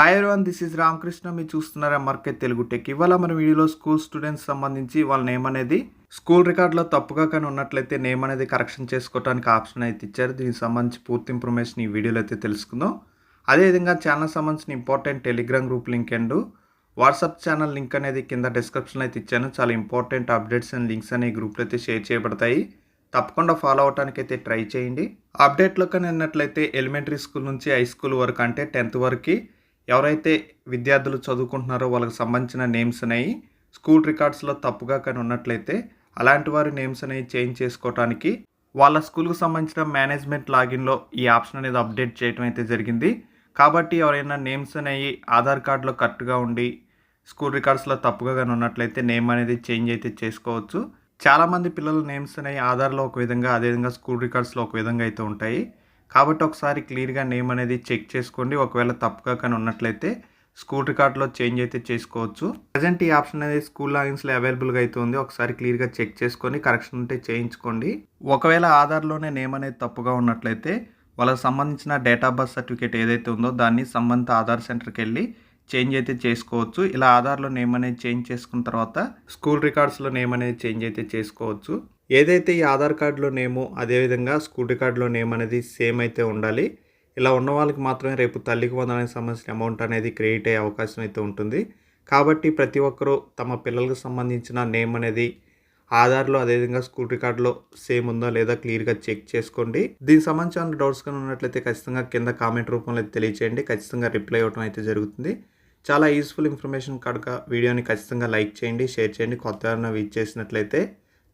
Hi everyone this is Ramakrishna మీరు చూస్తున్నారా market Telugu tech ఇవాళ మన వీడియోలో స్కూల్ స్టూడెంట్స్ సంబంధించి వాళ్ళ నేమ్ అనేది స్కూల్ రికార్డులో తప్పుగా కానీ ఉన్నట్లయితే నేమ్ అనేది కరెక్షన్ చేసుకోవడానికి ఆప్షన్ అయితే ఇచ్చారు. దీనికి సంబంధించి పూర్తి ఇన్ఫర్మేషన్ ఈ వీడియోలో అయితే తెలుసుకుందాం. అదేవిధంగా ఛానల్ సంబంధించిన important telegram group link and WhatsApp channel link అనేది కింద డిస్క్రిప్షన్లో అయితే ఇచ్చాను. చాలా ఇంపార్టెంట్ అప్డేట్స్ అండ్ లింక్స్ అనే గ్రూప్లో అయితే షేర్ చేయబడతాయి. తప్పకుండా ఫాలో అవడానికి అయితే ట్రై చేయండి. అప్డేట్లో కానీ అన్నట్లయితే ఎలిమెంటరీ స్కూల్ నుంచి హై స్కూల్ వరకు అంటే టెన్త్ వరకు ఎవరైతే విద్యార్థులు చదువుకుంటున్నారో వాళ్ళకి సంబంధించిన నేమ్స్ అనేవి స్కూల్ రికార్డ్స్లో తప్పుగా కానీ ఉన్నట్లయితే అలాంటి వారి నేమ్స్ అనేవి చేంజ్ చేసుకోవడానికి వాళ్ళ స్కూల్కి సంబంధించిన మేనేజ్మెంట్ లాగిన్లో ఈ ఆప్షన్ అనేది అప్డేట్ చేయడం అయితే జరిగింది. కాబట్టి ఎవరైనా నేమ్స్ అనేవి ఆధార్ కార్డులో కరెక్ట్గా ఉండి స్కూల్ రికార్డ్స్లో తప్పుగా కానీ ఉన్నట్లయితే నేమ్ అనేది చేంజ్ అయితే చేసుకోవచ్చు. చాలామంది పిల్లల నేమ్స్ అనేవి ఆధార్లో ఒక విధంగా అదేవిధంగా స్కూల్ రికార్డ్స్లో ఒక విధంగా అయితే ఉంటాయి. కాబట్టి ఒకసారి క్లియర్గా నేమ్ అనేది చెక్ చేసుకోండి. ఒకవేళ తప్పుగా కానీ ఉన్నట్లయితే స్కూల్ రికార్డ్లో చేంజ్ అయితే చేసుకోవచ్చు. ప్రజెంట్ ఈ ఆప్షన్ అనేది స్కూల్ లాగిన్స్లో అవైలబుల్గా అయితే ఉంది. ఒకసారి క్లియర్గా చెక్ చేసుకొని కరెక్షన్ ఉంటే చేయించుకోండి. ఒకవేళ ఆధార్లోనే నేమ్ అనేది తప్పుగా ఉన్నట్లయితే వాళ్ళకి సంబంధించిన డేట్ ఆఫ్ బర్త్ సర్టిఫికేట్ ఏదైతే ఉందో దాన్ని సంబంధిత ఆధార్ సెంటర్కి వెళ్ళి చేంజ్ అయితే చేసుకోవచ్చు. ఇలా ఆధార్లో నేమ్ అనేది చేంజ్ చేసుకున్న తర్వాత స్కూల్ రికార్డ్స్లో నేమ్ అనేది చేంజ్ అయితే చేసుకోవచ్చు. ఏదైతే ఈ ఆధార్ కార్డులో నేమో అదేవిధంగా స్కూటీ కార్డులో నేమ్ అనేది సేమ్ అయితే ఉండాలి. ఇలా ఉన్న వాళ్ళకి మాత్రమే రేపు తల్లికి పొందడానికి సంబంధించిన అమౌంట్ అనేది క్రెడిట్ అయ్యే అవకాశం అయితే ఉంటుంది. కాబట్టి ప్రతి ఒక్కరూ తమ పిల్లలకు సంబంధించిన నేమ్ అనేది ఆధార్లో అదేవిధంగా స్కూటీ రికార్డులో సేమ్ ఉందా లేదా క్లియర్గా చెక్ చేసుకోండి. దీనికి సంబంధించిన డౌట్స్ కానీ ఉన్నట్లయితే ఖచ్చితంగా కింద కామెంట్ రూపంలో అయితే తెలియచేయండి. ఖచ్చితంగా రిప్లై ఇవ్వడం అయితే జరుగుతుంది. చాలా యూస్ఫుల్ ఇన్ఫర్మేషన్ కనుక వీడియోని ఖచ్చితంగా లైక్ చేయండి షేర్ చేయండి. కొత్త ఎవరైనా వీచ్ చేసినట్లయితే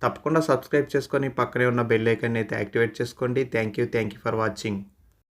తప్పకుండా సబ్స్క్రైబ్ చేసుకొని పక్కనే ఉన్న బెల్ ఐకాన్ని అయితే యాక్టివేట్ చేసుకోండి. Thank you thank you for watching